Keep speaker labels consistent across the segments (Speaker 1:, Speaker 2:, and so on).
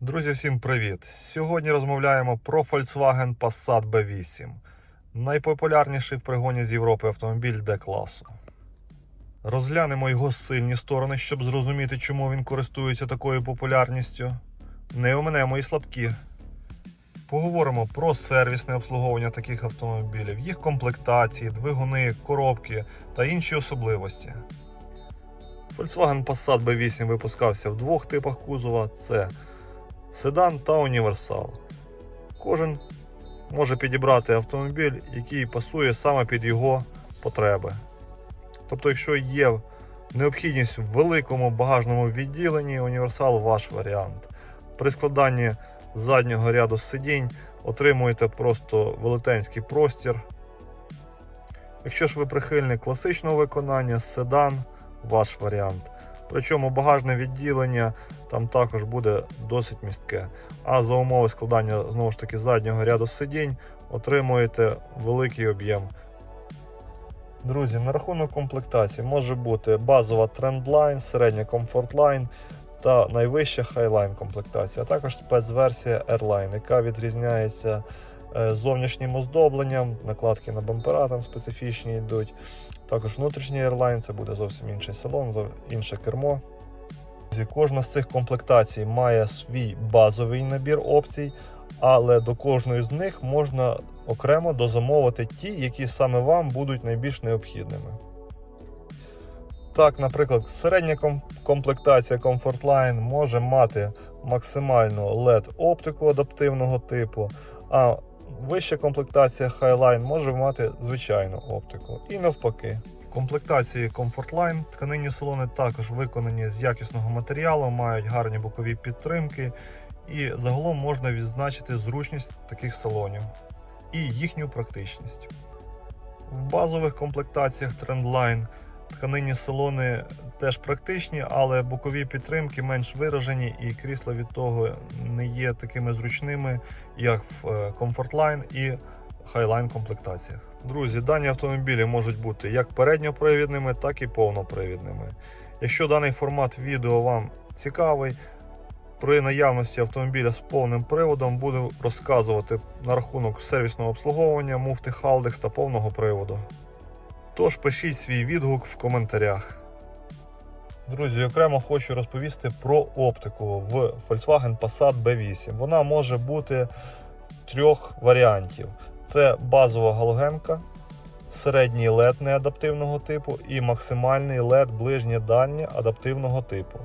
Speaker 1: Друзі, всім привіт! Сьогодні розмовляємо про Volkswagen Passat B8. Найпопулярніший в пригоні з Європи автомобіль D-класу. Розглянемо його сильні сторони, щоб зрозуміти, чому він користується такою популярністю. Не оминемо і слабкі. Поговоримо про сервісне обслуговування таких автомобілів, їх комплектації, двигуни, коробки та інші особливості. Volkswagen Passat B8 випускався в двох типах кузова: це седан та універсал. Кожен може підібрати автомобіль, який пасує саме під його потреби. Тобто, якщо є необхідність в великому багажному відділенні, універсал ваш варіант. При складанні заднього ряду сидінь отримуєте просто велетенський простір. Якщо ж ви прихильник класичного виконання, седан ваш варіант. Причому багажне відділення там також буде досить містке. А за умови складання знову ж таки заднього ряду сидінь отримуєте великий об'єм. Друзі, на рахунок комплектації може бути базова Trendline, середня Line та найвища Highline комплектація, а також спецверсія Airline, яка відрізняється е, зовнішнім оздобленням, накладки на бампера там специфічні йдуть. Також внутрішній Airline, це буде зовсім інший салон, інше кермо. Друзі, Кожна з цих комплектацій має свій базовий набір опцій, але до кожної з них можна окремо дозамовити ті, які саме вам будуть найбільш необхідними. Так, наприклад, середня ком- комплектація Comfortline може мати максимальну LED-оптику адаптивного типу, а вища комплектація Highline може мати звичайну оптику. І навпаки. Комплектації Comfortline тканинні салони також виконані з якісного матеріалу, мають гарні бокові підтримки, і загалом можна відзначити зручність таких салонів і їхню практичність. В базових комплектаціях Trendline тканинні салони теж практичні, але бокові підтримки менш виражені, і крісла від того не є такими зручними, як в е, Comfortline і Highline комплектаціях. Друзі, дані автомобілі можуть бути як передньопривідними, так і повнопривідними. Якщо даний формат відео вам цікавий, при наявності автомобіля з повним приводом буду розказувати на рахунок сервісного обслуговування, муфти Haldex та повного приводу. Тож пишіть свій відгук в коментарях. Друзі, окремо хочу розповісти про оптику в Volkswagen Passat B8. Вона може бути трьох варіантів: це базова галогенка, середній LED неадаптивного типу і максимальний LED ближнє дальнє адаптивного типу.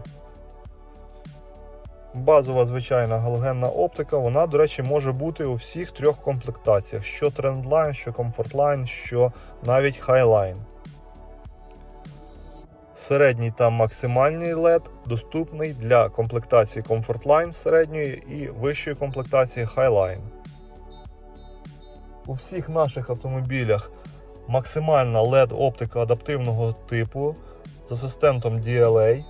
Speaker 1: Базова звичайна галогенна оптика, вона, до речі, може бути у всіх трьох комплектаціях: що Trendline, що Comfortline, що навіть Highline. Середній та максимальний LED доступний для комплектації Comfortline середньої і вищої комплектації Highline. У всіх наших автомобілях максимальна LED-оптика адаптивного типу з асистентом DLA,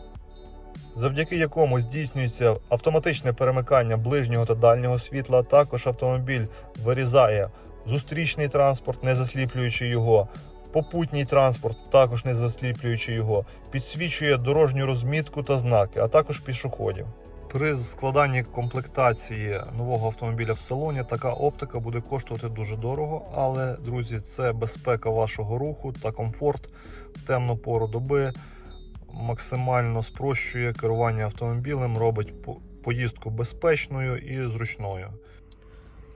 Speaker 1: завдяки якому здійснюється автоматичне перемикання ближнього та дальнього світла. Також автомобіль вирізає зустрічний транспорт, не засліплюючи його, попутній транспорт, також не засліплюючи його, підсвічує дорожню розмітку та знаки, а також пішоходів. При складанні комплектації нового автомобіля в салоні така оптика буде коштувати дуже дорого, але, друзі, це безпека вашого руху та комфорт в темну пору доби максимально спрощує керування автомобілем, робить поїздку безпечною і зручною.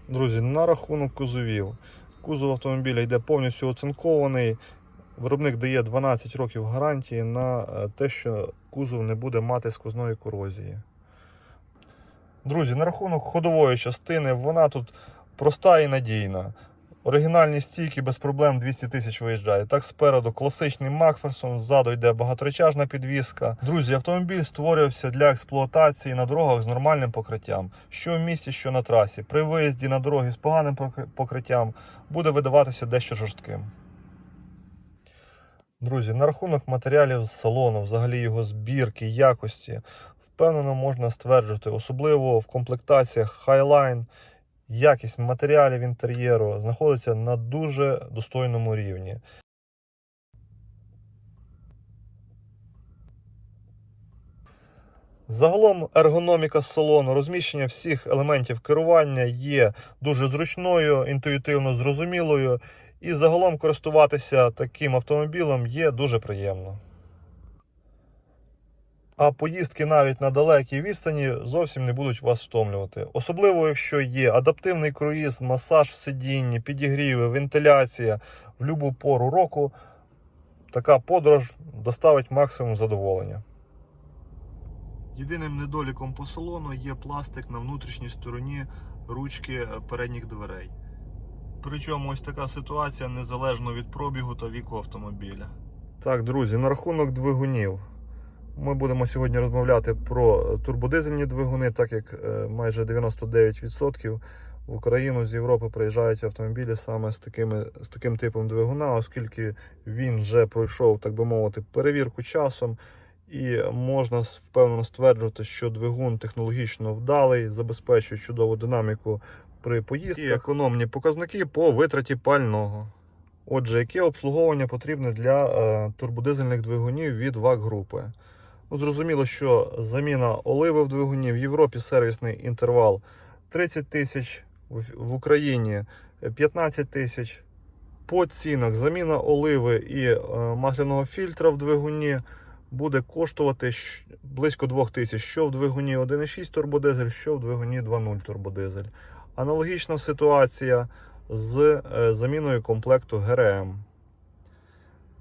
Speaker 1: Друзі, на рахунок кузовів. Кузов автомобіля йде повністю оцинкований. Виробник дає 12 років гарантії на е, те, що кузов не буде мати сквозної корозії. Друзі, на рахунок ходової частини, вона тут проста і надійна. Оригінальні стійки без проблем 200 тисяч виїжджає. Так спереду класичний Макферсон, ззаду йде багаторечажна підвіска. Друзі, автомобіль створювався для експлуатації на дорогах з нормальним покриттям, що в місті, що на трасі. При виїзді на дороги з поганим покриттям буде видаватися дещо жорстким. Друзі, на рахунок матеріалів з салону, взагалі його збірки, якості, впевнено можна стверджувати, особливо в комплектаціях Highline, якість матеріалів інтер'єру знаходиться на дуже достойному рівні. Загалом ергономіка салону, розміщення всіх елементів керування є дуже зручною, інтуїтивно зрозумілою, і загалом користуватися таким автомобілем є дуже приємно. А поїздки навіть на далекій відстані зовсім не будуть вас втомлювати. Особливо, якщо є адаптивний круїз, масаж в сидінні, підігріви, вентиляція в будь-яку пору року, така подорож доставить максимум задоволення. Єдиним недоліком по салону є пластик на внутрішній стороні ручки передніх дверей. Причому ось така ситуація незалежно від пробігу та віку автомобіля. Так, друзі, на рахунок двигунів. Ми будемо сьогодні розмовляти про турбодизельні двигуни, так як е, майже 99% в Україну з Європи приїжджають автомобілі саме з, такими, з таким типом двигуна, оскільки він вже пройшов, так би мовити, перевірку часом. І можна впевнено стверджувати, що двигун технологічно вдалий, забезпечує чудову динаміку при поїздках і економні показники по витраті пального. Отже, яке обслуговування потрібне для е, турбодизельних двигунів від ВАГ групи? Ну, зрозуміло, що заміна оливи в двигуні в Європі сервісний інтервал 30 тисяч, в Україні 15 тисяч. По цінах заміна оливи і е, масляного фільтра в двигуні буде коштувати близько 2 тисяч, що в двигуні 1,6 турбодизель, що в двигуні 2.0 турбодизель. Аналогічна ситуація з е, заміною комплекту ГРМ.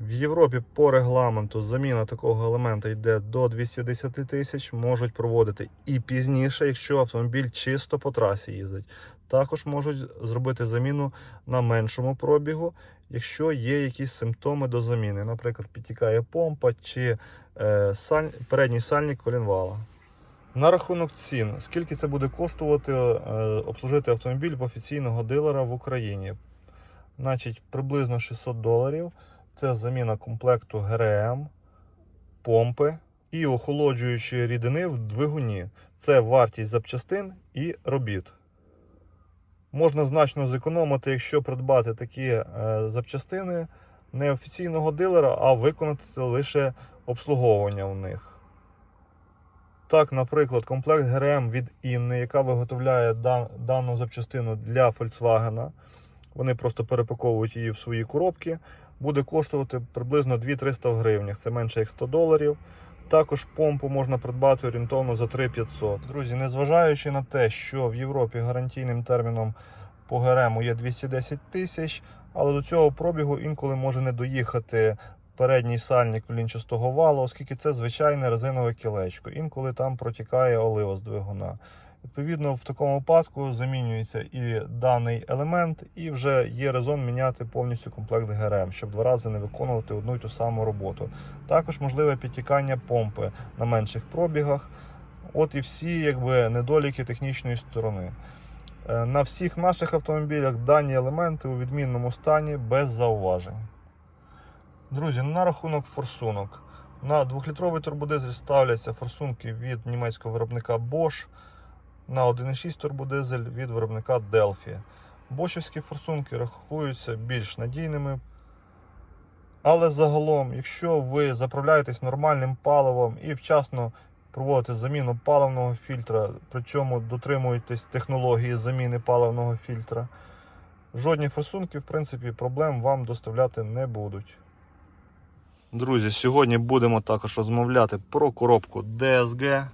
Speaker 1: В Європі по регламенту заміна такого елемента йде до 210 тисяч, можуть проводити і пізніше, якщо автомобіль чисто по трасі їздить. Також можуть зробити заміну на меншому пробігу, якщо є якісь симптоми до заміни, наприклад, підтікає помпа чи е, саль... передній сальник колінвала. На рахунок цін, скільки це буде коштувати е, обслужити автомобіль в офіційного дилера в Україні? Значить, приблизно 600 доларів. Це заміна комплекту ГРМ, помпи і охолоджуючої рідини в двигуні. Це вартість запчастин і робіт. Можна значно зекономити, якщо придбати такі е, запчастини не офіційного дилера, а виконати лише обслуговування у них. Так, наприклад, комплект ГРМ від Інни, яка виготовляє дан- дану запчастину для Volkswagen. Вони просто перепаковують її в свої коробки. Буде коштувати приблизно 2-300 в гривнях. Це менше як 100 доларів. Також помпу можна придбати орієнтовно за 3500. Друзі, незважаючи на те, що в Європі гарантійним терміном по ГРМу є 210 тисяч, але до цього пробігу інколи може не доїхати передній сальник лінчастого валу, оскільки це звичайне резинове кілечко. Інколи там протікає олива з двигуна. Відповідно, в такому випадку замінюється і даний елемент, і вже є резон міняти повністю комплект ГРМ, щоб два рази не виконувати одну й ту саму роботу. Також можливе підтікання помпи на менших пробігах. От і всі якби, недоліки технічної сторони. Е, На всіх наших автомобілях дані елементи у відмінному стані без зауважень. Друзі, на рахунок форсунок. На 2-літровий турбодизель ставляться форсунки від німецького виробника Bosch на 1,6 турбодизель від виробника Delphi. Бошівські форсунки рахуються більш надійними. Але загалом, якщо ви заправляєтесь нормальним паливом і вчасно проводите заміну паливного фільтра, причому дотримуєтесь технології заміни паливного фільтра, жодні форсунки, в принципі, проблем вам доставляти не будуть. Друзі, сьогодні будемо також розмовляти про коробку DSG.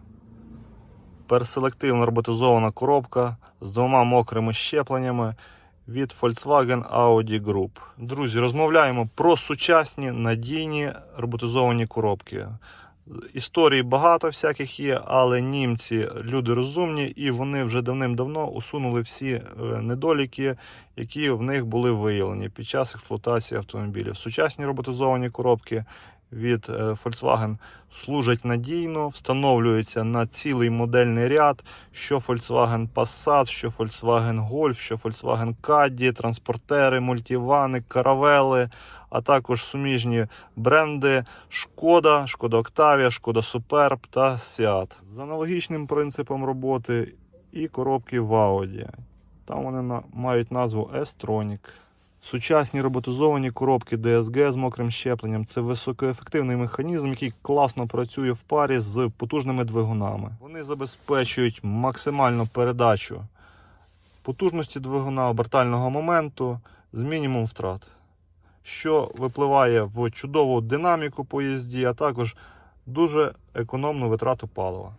Speaker 1: Перселективно роботизована коробка з двома мокрими щепленнями від Volkswagen Audi Group. Друзі, розмовляємо про сучасні надійні роботизовані коробки. Історій багато всяких є, але німці люди розумні і вони вже давним-давно усунули всі е, недоліки, які в них були виявлені під час експлуатації автомобілів. Сучасні роботизовані коробки від е, Volkswagen служать надійно, встановлюються на цілий модельний ряд, що Volkswagen Passat, що Volkswagen Golf, що Volkswagen Caddy, транспортери, мультивани, каравели, а також суміжні бренди Шкода, Шкода Octavia, Шкода Superb та Seat. З аналогічним принципом роботи і коробки в Audi. Там вони мають назву S-Tronic. Сучасні роботизовані коробки DSG з мокрим щепленням це високоефективний механізм, який класно працює в парі з потужними двигунами. Вони забезпечують максимальну передачу потужності двигуна обертального моменту з мінімум втрат, що випливає в чудову динаміку поїзді, а також дуже економну витрату палива.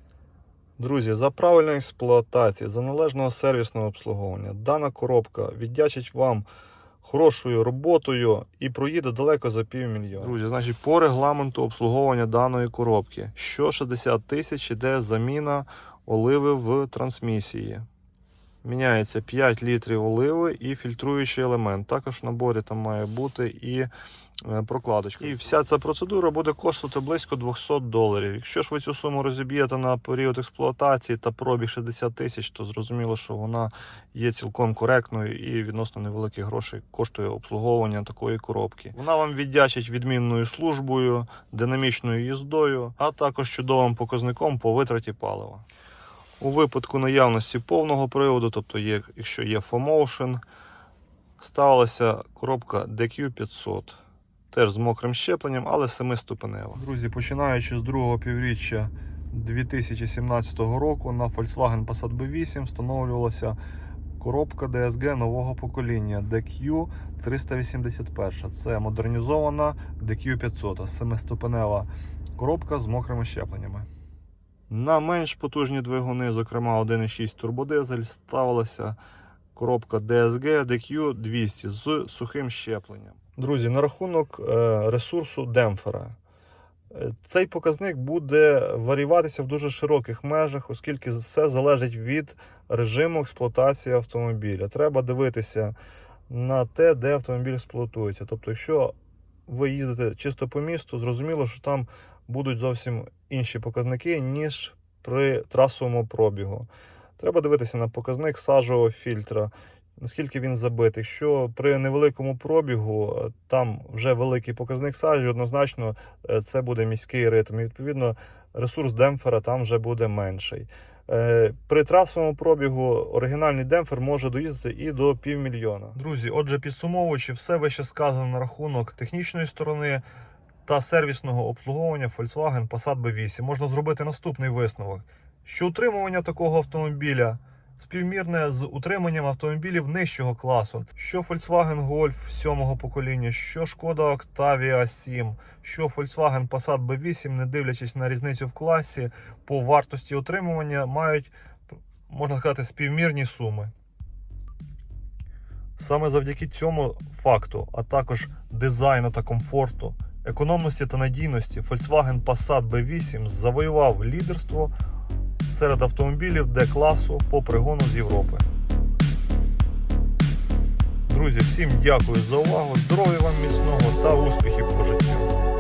Speaker 1: Друзі, за правильної експлуатації, за належного сервісного обслуговування, дана коробка віддячить вам хорошою роботою і проїде далеко за півмільйона. Друзі, значить, по регламенту обслуговування даної коробки, що 60 тисяч іде заміна оливи в трансмісії. Міняється 5 літрів оливи і фільтруючий елемент. Також в наборі там має бути і е, прокладочка. І вся ця процедура буде коштувати близько 200 доларів. Якщо ж ви цю суму розіб'єте на період експлуатації та пробіг 60 тисяч, то зрозуміло, що вона є цілком коректною і відносно невеликих грошей коштує обслуговування такої коробки. Вона вам віддячить відмінною службою, динамічною їздою, а також чудовим показником по витраті палива. У випадку наявності повного приводу, тобто є, якщо є FOMotion, ставилася коробка DQ500. Теж з мокрим щепленням, але 7-ступенева. Друзі, починаючи з другого півріччя 2017 року на Volkswagen Passat B8 встановлювалася коробка DSG нового покоління DQ381. Це модернізована DQ500, 7-ступенева коробка з мокрими щепленнями. На менш потужні двигуни, зокрема 1.6 турбодизель, ставилася коробка DSG DQ200 з сухим щепленням. Друзі, на рахунок е, ресурсу демпфера. Е, Цей показник буде варіюватися в дуже широких межах, оскільки все залежить від режиму експлуатації автомобіля. Треба дивитися на те, де автомобіль експлуатується. Тобто, якщо ви їздите чисто по місту, зрозуміло, що там будуть зовсім інші показники, ніж при трасовому пробігу. Треба дивитися на показник сажового фільтра, наскільки він забитий. Якщо при невеликому пробігу е, там вже великий показник сажі, однозначно е, це буде міський ритм. І відповідно ресурс демпфера там вже буде менший. Е, При трасовому пробігу оригінальний демпфер може доїздити і до півмільйона. Друзі, отже, підсумовуючи, все вище сказано на рахунок технічної сторони та сервісного обслуговування Volkswagen Passat B8 можна зробити наступний висновок, що утримування такого автомобіля співмірне з утриманням автомобілів нижчого класу, що Volkswagen Golf 7 покоління, що Шкода Octavia 7, що Volkswagen Passat B8, не дивлячись на різницю в класі по вартості утримування, мають, можна сказати, співмірні суми. Саме завдяки цьому факту, а також дизайну та комфорту, економності та надійності, Volkswagen Passat B8 завоював лідерство серед автомобілів D-класу по пригону з Європи. Друзі, всім дякую за увагу, здоров'я вам міцного та успіхів по життю.